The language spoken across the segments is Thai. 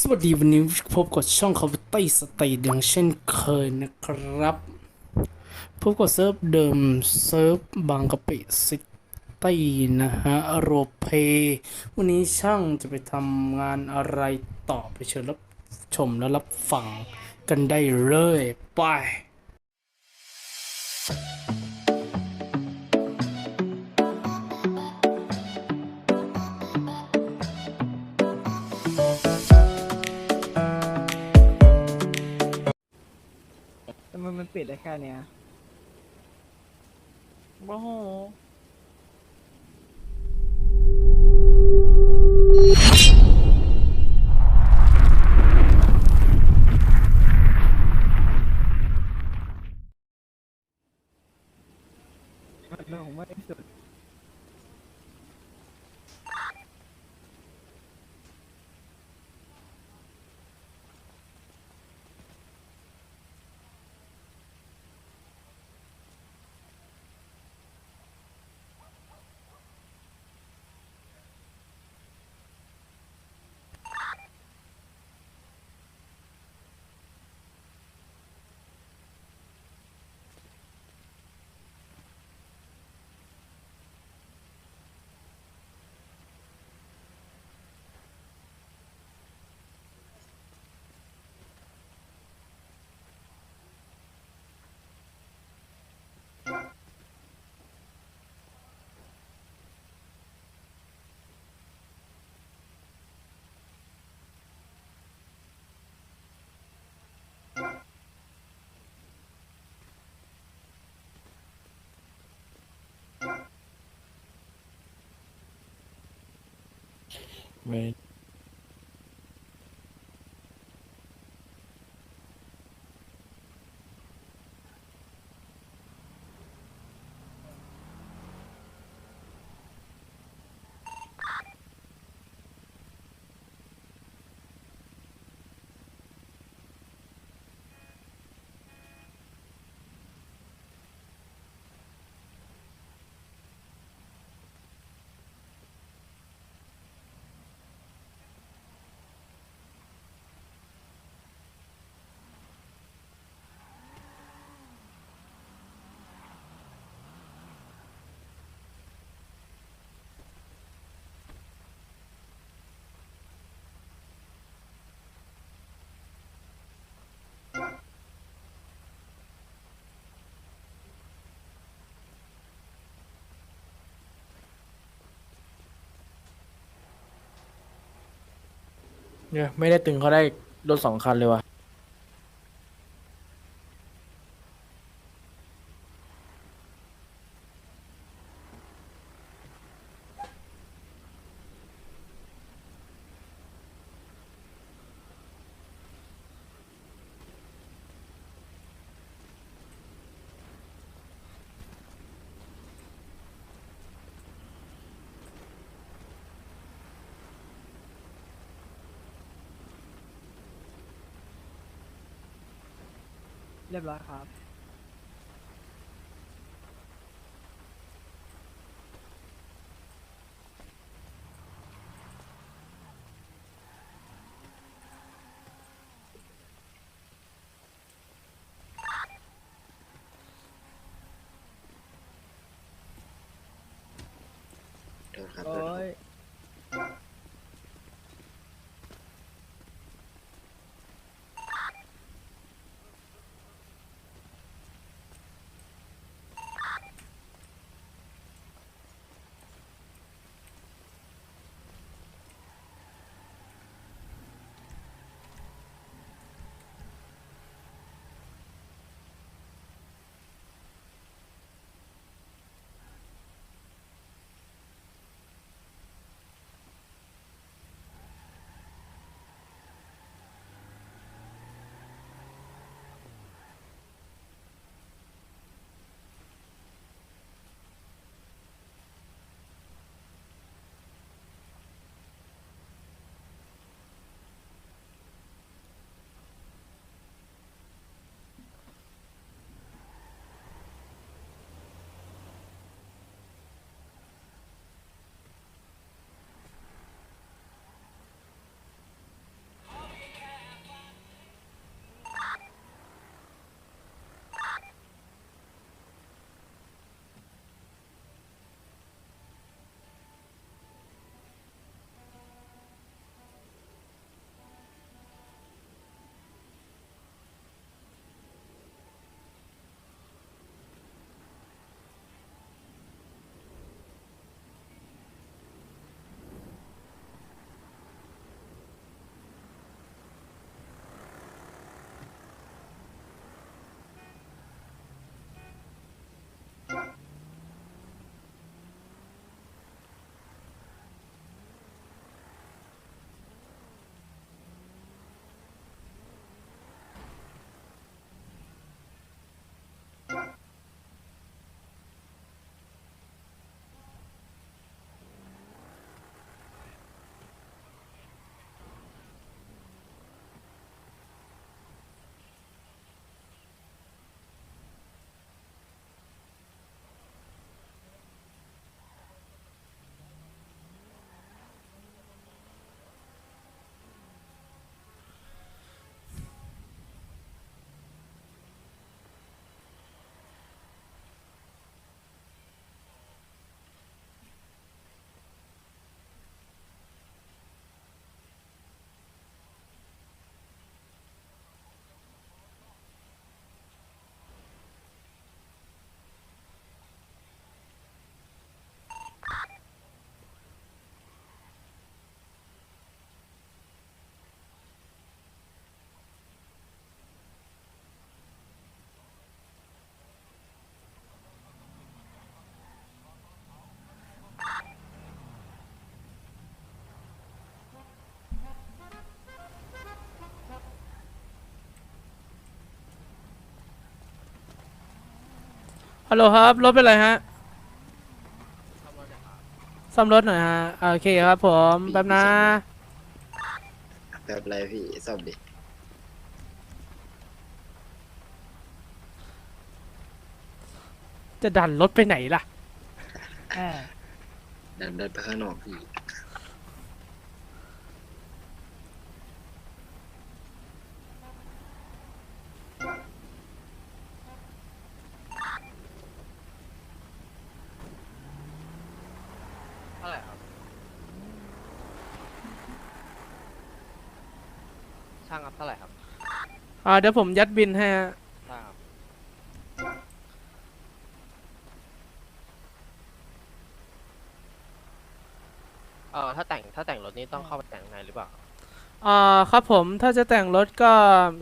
สวัสดีวันนี้พบกับช่องคอมพิวเตอร์สเตย์ดังเช่นเคยนะครับ พบกับเซิร์ฟเดิมเซิร์ฟบางกะปิซิตี้นะฮะโรเพวันนี้ช่างจะไปทำงานอะไรต่อไปเชิญรับชมและรับฟังกันได้เลย ไป มันมมันปิดได้แค่เนี้ยโอ้โห ไเนี่ยไม่ได้ตึงเขาได้รถสองคันเลยวะ เรียบร้อยครับ ฮัลโหลครับ รถเป็นไรฮะซ่อมรถหน่อยฮะอ่าโอเคครับผมแป๊บนะแบบไรพี่ซ่อมดิจะดันรถไปไหนล่ะอ่าดันเดินไปข้างนอกพี่ เท่าไหร่ครับ ช่างครับเท่าไหร่ครับอ่าเดี๋ยวผมยัดบินให้ฮะได้ครับเออถ้าแต่งถ้าแต่งรถนี้ต้องเข้าไปแต่งข้างในหรือเปล่าอ่าครับผมถ้าจะแต่งรถก็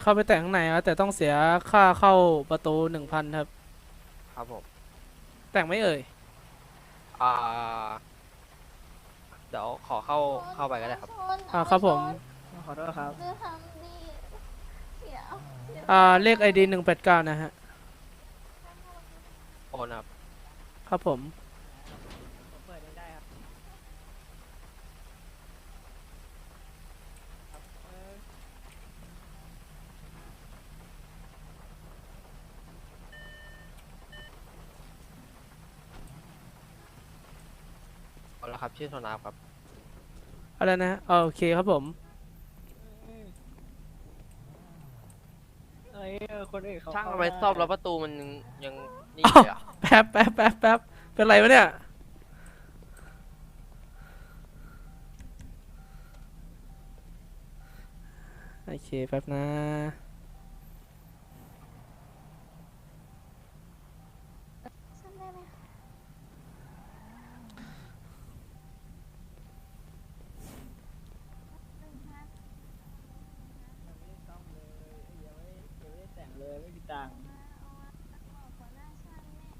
เข้าไปแต่งข้างในครับแต่ต้องเสียค่าเข้าประตูหนึ่งพันครับ ครับผมแต่งไม่เอ่ย อ่าเดี๋ยวขอเข้าเข้าไปก็ได้ครับ อ่าครับผม ขอโทษครับจะทำดีเสียเสีย อ่าเลขไอดีหนึ่งแปดเก้านะฮะ โอนครับ ครับผมเปิดได้ครับเอาละครับ ชื่อโทนาครับ อะไรนะฮะอ่าโอเคครับผม เอ้ยเออ คนอื่นเขาช่างเข้เอาไว้ด้ซ่อมแล้วประตูมันยังยังนี่อยู่เลยเหรอะแป๊บแป๊บแป๊บแป๊บเป็นไรวะเนี่ย โอเค แป๊บนะ ฉันได้ไหมคะ ยังไม่ได้ซ่อมเลยยังไม่ยังไม่ได้แต่ง เลยไม่มีตังค์บอกหัวหน้าช่างเนี่ย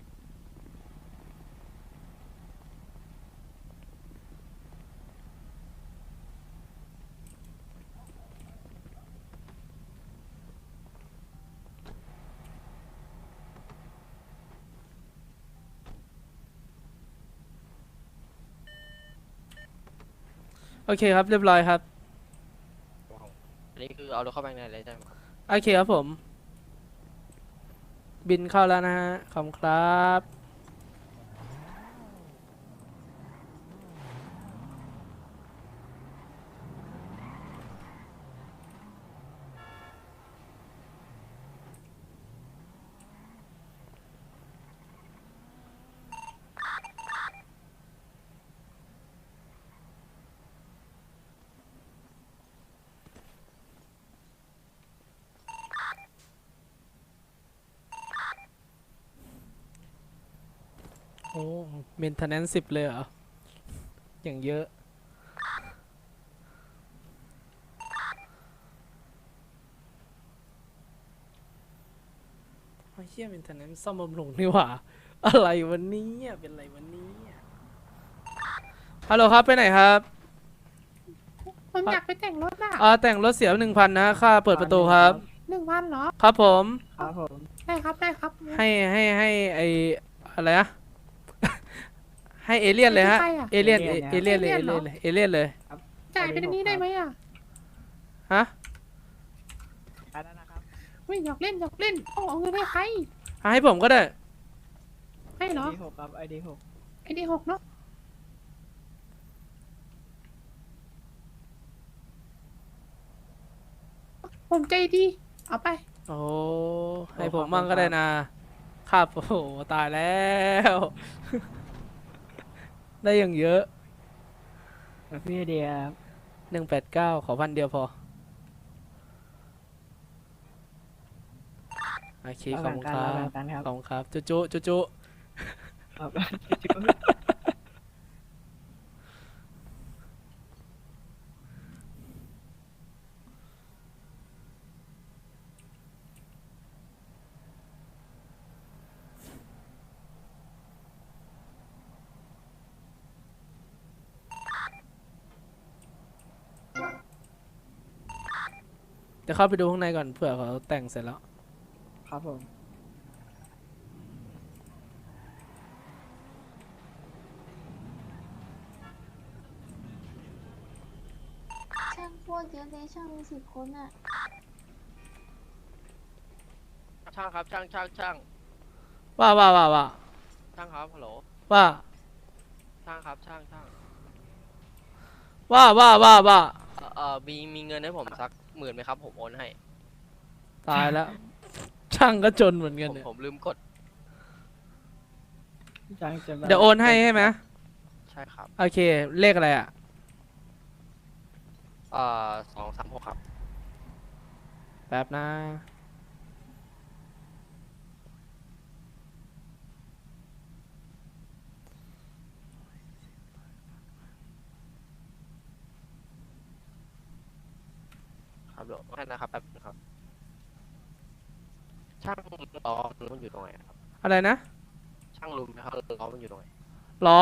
โอเคครับ เรียบร้อยครับ อันนี้คือเอารถเข้าไปในเลยใช่ไหมครับ โอเคครับผม บินเข้าแล้วนะฮะขอบคุณครับ อ้เมนเทนแนนสิบเลยเหรอ อย่างเยอะไอ้เชี่ยเมนเทนแนนซ่อมบำรุงนี่หว่า อะไรวันนี้เป็นอะไรวันนี้ฮัลโหลครับไปไหนครับผมอยากไปแต่งรถอะอ่าแต่งรถเสียหนึ่งพันนะค่าเปิดประตูครับ หนึ่งวันเหรอ ครับผม ครับผม ได้ครับได้ครับ ให้ให้ให้ไออะไรนะ ให้เอเลี่ยนเลยฮะให้ใครอะ เอเลี่ยน เอเอเลี่ยนเลย เอเอเลี่เลี่ยนยนเหรอเลย เอเลี่ยนเลย จ่ายเป็นอันนี้ได้ไหมอะฮะอันนั้นนะครับเฮ้ยหยอกเล่นหยอกเล่นเอาเอาเงินให้ใครอะให้ผมก็ได้ ให้เหรอ ID หกครับไอดีหกไอดีหกเนาะผมใจดี เอาไป โอ้ ให้ผมมั่งก็ได้นะ ครับ โอ้โห ตายแล้ว ได้อย่างเยอะแบบพี่เดียครับหนึ่งแปดเก้าขอพันเดียวพอโอเคเอาขอบแบ่งคุณกันครัเอาแบ่บงกันครับขอบคุณครับจุจุจุจุ ดี๋ยวเข้าไปดูข้างในก่อนเผื่อเขาแต่งเสร็จแล้ว ครับผมช่างพวกเยอะเลยช่างมีสิบคนอะช่างครับช่างช่างช่างว่าว่าว่าว่าช่างครับฮัลโหลว่าช่างครับช่างช่างว่าว่าว่าว่าเอ่อมีมีเงินให้ผมสักหมื่นไหมครับ ผมโอนให้ ตายแล้ว ช่างก็จนเหมือนกันผมเนี่ยผมลืมกด เดี๋ยวโอนให้ใช่ไหมใช่ครับ โอเค เลขอะไรอะ เอ่อสองสามหกครับ แป๊บนะ ครับเดี๋ยวให้นะครับแป๊บนึงครับ ช่างล้อมันอยู่ตรงไหนครับ อะไรนะ ช่างลุมนะครับล้อมันอยู่ตรงไหนล้อ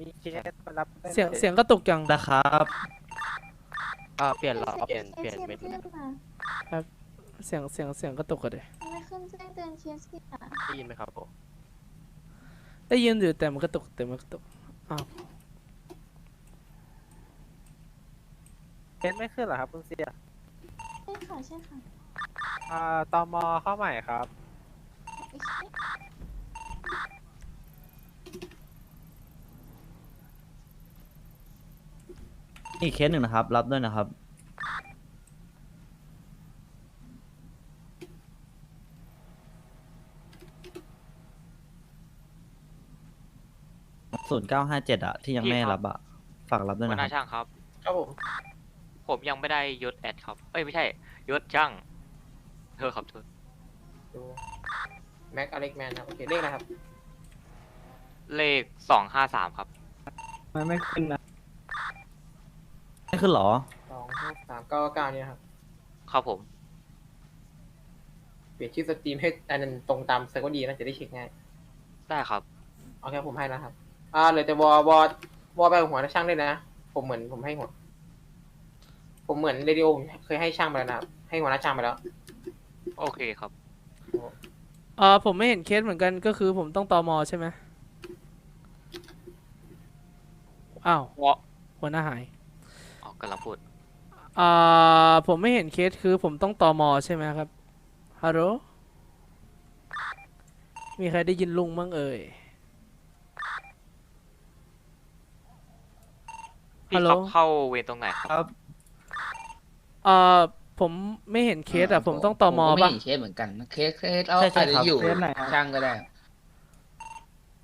มีเคสมารับได้เสียงเสียงกระตุกจังนะครับอ่าเปลี่ยนล้อเปลี่ยนเปลี่ยนเคสเป็นเสียงขึ้นมาเสียงเสียงเสียงกระตุกกันเลยทำไมขึ้นแจ้งเตือนเคสขึ้นอะได้ยินไหมครับผมได้ยินอยู่แต่มันกระตุกแต่มันกระตุกเคสไม่ขึ้นเหรอครับคุณเสียใช่ค่ะใช่ค่ะอ่าตมเข้าใหม่ครับ โอเคอีกเคสหนึ่งนะครับ รับด้วยนะครับ ศูนย์เก้าห้าเจ็ดอะที่ยังไม่รับอะฝากรับด้วยหัวนะหคน้ารับ ช่างครับ ครับผม ผมยังไม่ได้ยศแอดครับ เอ้ยไม่ใช่ยศช่างเธอครับเธอดูแม็กอเล็กแมนครับ โอเค เลขอะไรครับ เลขสองห้าสามครับ มันไม่ขึ้นนะ ไม่ขึ้นเหรอ สองหกสามเก้าเก้านี่ครับ ครับผม เปลี่ยนชื่อสตรีมให้อันนั้นตรงตามเซิร์ฟก็ดีนะจะได้เช็คง่าย ได้ครับ โอเค ผมให้แล้วครับ อ่าเหลยแต่วอวอวอไปหัวนะช่างด้วยนะ ผมเหมือนผมให้หัว ผมเหมือนเรดิโอผมเคยให้ช่างไปแล้วนะครับ ให้หัวหน้าช่างไปแล้ว โอเคครับ เออผมไม่เห็นเคสเหมือนกันก็คือผมต้องตอมอใช่ไหมอ้าววะ หัวหน้าหายอ๋อกำลังพูดอ่าผมไม่เห็นเคสคือผมต้องตอมอใช่ไหมครับฮัลโหลมีใครได้ยินลุงบ้างเอ่ยพี่ฮัลโหลขับเข้าเวรตรงไหนครับ ครับ อ่าผมไม่เห็นเคสอะผมต้องตอมอผก็ป่ะไเห็นเคสเหมือนกันเคสเคสเราใช่ใช่อาจครัจะบอยู่เคสไหนครับช่างก็ได้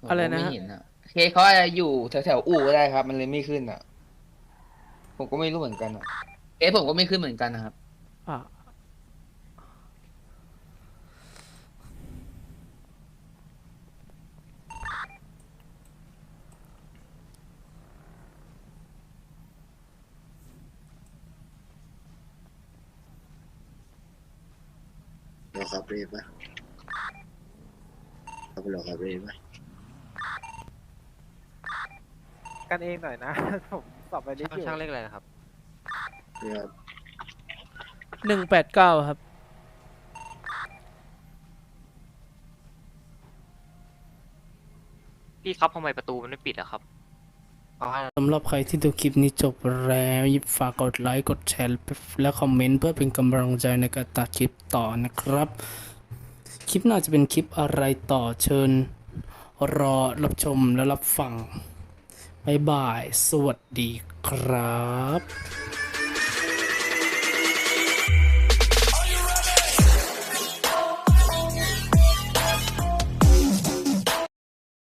ผมอะไรก็นะไม่ฮะเห็นอะเคสเขาอาจจะอยู่แถวแถวๆอู่ก็ได้ครับ มันเลยไม่ขึ้นอะ ผมก็ไม่รู้เหมือนกันอะเคสผมก็ไม่ขึ้นเหมือนกันนะครับอ่า ราขับเรฟปะขับเราขับเรฟปะกันเองหน่อยนะ ผมสอบไปนิดช่างอยู่ช่างเลขอะไรนะครับเนี่ยครับหนึ่งแปดเก้าครับ พี่ครับทำไมประตูมันไม่ปิดอะครับ สำหรับใครที่ดูคลิปนี้จบแล้วยิบฝากกดไลค์กดแชร์และคอมเมนต์เพื่อเป็นกำลังใจในการตัดคลิปต่อนะครับ คลิปหน่าจะเป็นคลิปอะไรต่อเชิญ รอรับชมและรับฟังบ๊ายบาย สวัสดีครับ